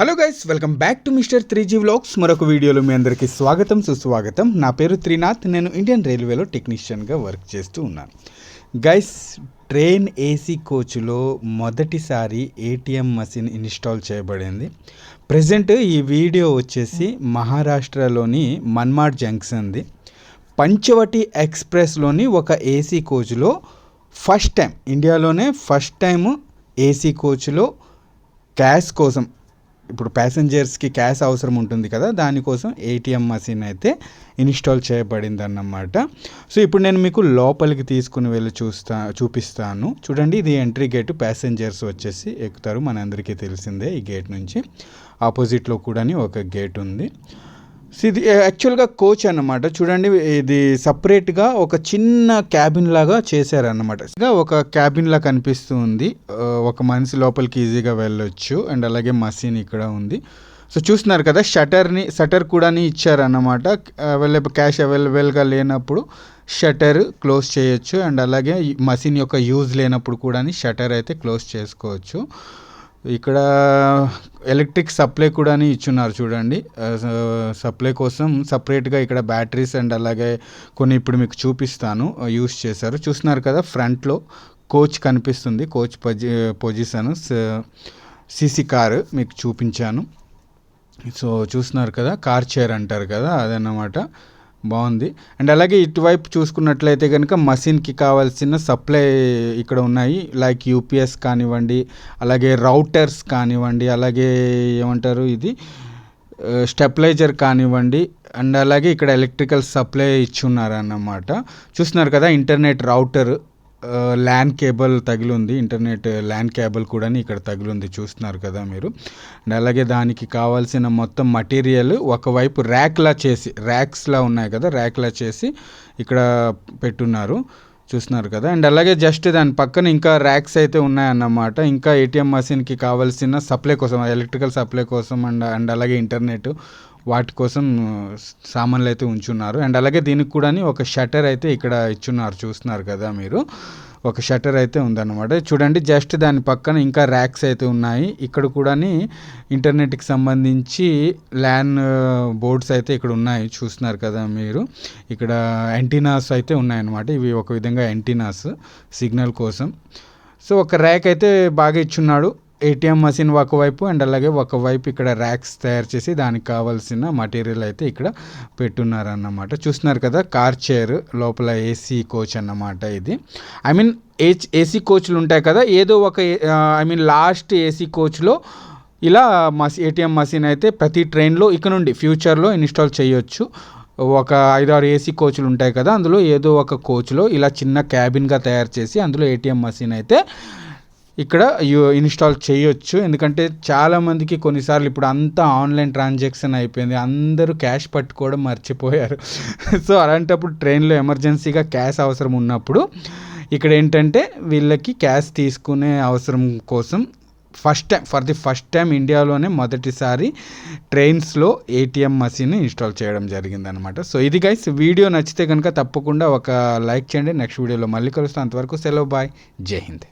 Hello guys welcome back to mister three G vlogs మరొక వీడియోలో మీ అందరికీ స్వాగతం సుస్వాగతం. నా పేరు త్రినాథ్. నేను ఇండియన్ రైల్వేలో టెక్నీషియన్గా వర్క్ చేస్తూ ఉన్నాను. గైస్ ట్రైన్ ఏసీ కోచ్లో మొదటిసారి ఏటీఎం మషిన్ ఇన్స్టాల్ చేయబడింది. ప్రజెంట్ ఈ వీడియో వచ్చేసి మహారాష్ట్రలోని మన్మాడ్ జంక్షన్ది పంచవటి ఎక్స్ప్రెస్లోని ఒక ఏసీ కోచ్లో ఫస్ట్ టైం ఇండియాలోనే ఫస్ట్ టైం ఏసీ కోచ్లో క్యాష్ కోసం ఇప్పుడు ప్యాసింజర్స్కి క్యాష్ అవసరం ఉంటుంది కదా దానికోసం ఏటీఎం మషిన్ అయితే ఇన్స్టాల్ చేయబడింది అన్నమాట సో ఇప్పుడు నేను మీకు లోపలికి తీసుకుని వెళ్ళి చూస్తా చూపిస్తాను. చూడండి ఇది ఎంట్రీ గేట్ ప్యాసింజర్స్ వచ్చేసి ఎక్కుతారు. మనందరికీ తెలిసిందే ఈ గేట్ నుంచి. ఆపోజిట్లో కూడా ఒక గేట్ ఉంది. ఇది యాక్చువల్గా కోచ్ అన్నమాట. చూడండి ఇది సపరేట్గా ఒక చిన్న క్యాబిన్ లాగా చేశారనమాట ఒక క్యాబిన్ లా కనిపిస్తూ ఉంది eh, ఒక మనిషి లోపలికి ఈజీగా వెళ్ళొచ్చు. అండ్ అలాగే మసీన్ ఇక్కడ ఉంది. సో చూస్తున్నారు కదా షటర్ని షటర్ కూడా ఇచ్చారన్నమాట. అవైలబుల్ క్యాష్ అవైలబుల్గా లేనప్పుడు షటర్ క్లోజ్ చేయొచ్చు. అండ్ అలాగే మసీన్ యొక్క యూజ్ లేనప్పుడు కూడా షటర్ అయితే క్లోజ్ చేసుకోవచ్చు. ఇక్కడ ఎలక్ట్రిక్ సప్లై కూడా ఇచ్చున్నారు చూడండి. సప్లై కోసం సపరేట్గా ఇక్కడ బ్యాటరీస్ అండ్ అలాగే కొన్ని ఇప్పుడు మీకు చూపిస్తాను యూస్ చేశారు. చూస్తున్నారు కదా ఫ్రంట్లో కోచ్ కనిపిస్తుంది కోచ్ పొజి పొజిషన్. సీసీ కారు మీకు చూపించాను. సో చూస్తున్నారు కదా కార్ చైర్ అంటారు కదా అదన్నమాట. బాగుంది. అండ్ అలాగే ఇటువైపు చూసుకున్నట్లయితే కనుక మషిన్కి కావాల్సిన సప్లై ఇక్కడ ఉన్నాయి. లైక్ యూపీఎస్ కానివ్వండి అలాగే రౌటర్స్ కానివ్వండి అలాగే ఏమంటారు ఇది? స్టెప్లైజర్ కానివ్వండి అండ్ అలాగే ఇక్కడ ఎలక్ట్రికల్ సప్లై ఇచ్చి ఉన్నారన్నమాట చూస్తున్నారు కదా ఇంటర్నెట్ రౌటర్ ల్యాన్ కేబుల్ తగిలి ఉంది ఇంటర్నెట్ ల్యాన్ కేబుల్ కూడా ఇక్కడ తగిలి ఉంది చూస్తున్నారు కదా మీరు. అండ్ అలాగే దానికి కావాల్సిన మొత్తం మటీరియల్ ఒకవైపు ర్యాక్లా చేసి ర్యాక్స్లా ఉన్నాయి కదా ర్యాక్లా చేసి ఇక్కడ పెట్టున్నారు చూస్తున్నారు కదా. అండ్ అలాగే జస్ట్ దాని పక్కన ఇంకా ర్యాక్స్ అయితే ఉన్నాయన్నమాట. ఇంకా ఏటీఎం మషిన్కి కావాల్సిన సప్లై కోసం ఎలక్ట్రికల్ సప్లై కోసం అండ్ అండ్ అలాగే ఇంటర్నెట్ వాటి కోసం సామాన్లు అయితే ఉంచున్నారు. అండ్ అలాగే దీనికి కూడా ఒక షట్టర్ అయితే ఇక్కడ ఇచ్చున్నారు చూస్తున్నారు కదా మీరు. ఒక షట్టర్ అయితే ఉందన్నమాట. చూడండి జస్ట్ దాని పక్కన ఇంకా ర్యాక్స్ అయితే ఉన్నాయి. ఇక్కడ కూడా ఇంటర్నెట్కి సంబంధించి ల్యాన్ బోర్డ్స్ అయితే ఇక్కడ ఉన్నాయి చూస్తున్నారు కదా మీరు. ఇక్కడ యాంటీనాస్ అయితే ఉన్నాయన్నమాట. ఇవి ఒక విధంగా యాంటీనాస్ సిగ్నల్ కోసం. సో ఒక ర్యాక్ అయితే బాగా ఇచ్చున్నాడు. ఏటీఎం మషిన్ ఒకవైపు అండ్ అలాగే ఒకవైపు ఇక్కడ ర్యాక్స్ తయారు చేసి దానికి కావాల్సిన మటీరియల్ అయితే ఇక్కడ పెట్టున్నారు అన్నమాట చూస్తున్నారు కదా కార్ చైర్ లోపల ఏసీ కోచ్ అన్నమాట ఇది. ఐ మీన్ ఏసీ కోచ్లు ఉంటాయి కదా ఏదో ఒక ఐ మీన్ లాస్ట్ ఏసీ కోచ్లో ఇలా మస్ ఏటీఎం మషిన్ అయితే ప్రతి ట్రైన్లో ఇక నుండి ఫ్యూచర్లో ఇన్స్టాల్ చేయొచ్చు. ఒక ఐదు ఆరు ఏసీ కోచ్లు ఉంటాయి కదా అందులో ఏదో ఒక కోచ్లో ఇలా చిన్న క్యాబిన్గా తయారు చేసి అందులో ఏటీఎం మషిన్ అయితే ఇక్కడ ఇన్స్టాల్ చేయొచ్చు. ఎందుకంటే చాలామందికి కొన్నిసార్లు ఇప్పుడు అంతా ఆన్లైన్ ట్రాన్సాక్షన్ అయిపోయింది. అందరూ క్యాష్ పట్టుకోవడం మర్చిపోయారు. సో అలాంటప్పుడు ట్రైన్లో ఎమర్జెన్సీగా క్యాష్ అవసరం ఉన్నప్పుడు ఇక్కడ ఏంటంటే వీళ్ళకి క్యాష్ తీసుకునే అవసరం కోసం first time for the first time ఇండియాలోనే మొదటిసారి ట్రైన్స్లో ఏటీఎం మషిన్ ఇన్స్టాల్ చేయడం జరిగిందనమాట సో ఇది గైస్ వీడియో నచ్చితే కనుక తప్పకుండా ఒక లైక్ చేయండి. నెక్స్ట్ వీడియోలో మళ్ళీ కలుస్తాను అంతవరకు సెలవు. బాయ్. జై హింద్.